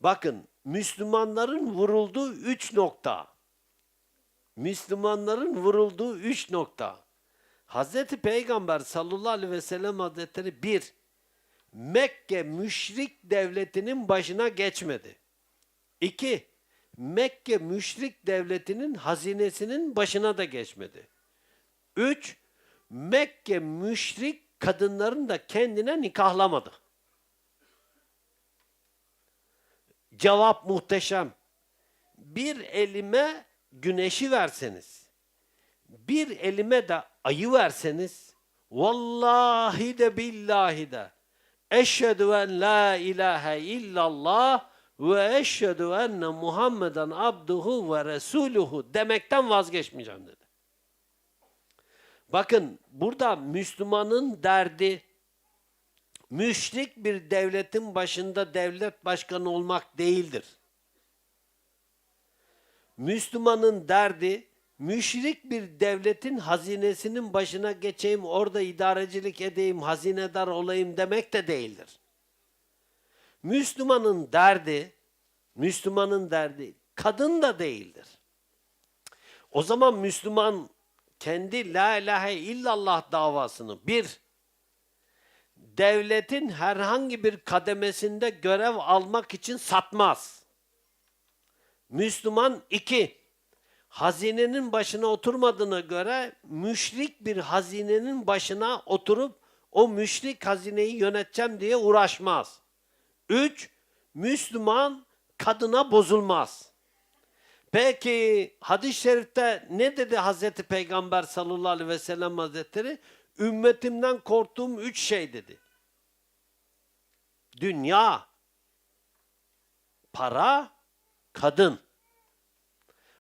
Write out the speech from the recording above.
Bakın Müslümanların vurulduğu üç nokta. Müslümanların vurulduğu üç nokta. Hazreti Peygamber sallallahu aleyhi ve sellem hazretleri bir, Mekke müşrik devletinin başına geçmedi. İki, Mekke müşrik devletinin hazinesinin başına da geçmedi. Üç, Mekke müşrik kadınların da kendine nikahlamadı. Cevap muhteşem. Bir elime güneşi verseniz, bir elime de ayı verseniz, vallahi de billahi de, eşhedü en la ilahe illallah ve eşhedü enne Muhammeden abduhu ve resuluhu demekten vazgeçmeyeceğim dedi. Bakın burada Müslümanın derdi müşrik bir devletin başında devlet başkanı olmak değildir. Müslümanın derdi müşrik bir devletin hazinesinin başına geçeyim, orada idarecilik edeyim, hazinedar olayım demek de değildir. Müslümanın derdi, Müslümanın derdi kadın da değildir. O zaman Müslüman kendi la ilahe illallah davasını bir, devletin herhangi bir kademesinde görev almak için satmaz. Müslüman iki, hazinenin başına oturmadığına göre müşrik bir hazinenin başına oturup o müşrik hazineyi yöneteceğim diye uğraşmaz. Üç, Müslüman kadına bozulmaz. Peki hadis-i şerifte ne dedi Hazreti Peygamber sallallahu aleyhi ve sellem hazretleri? Ümmetimden korktuğum üç şey dedi. Dünya, para, kadın.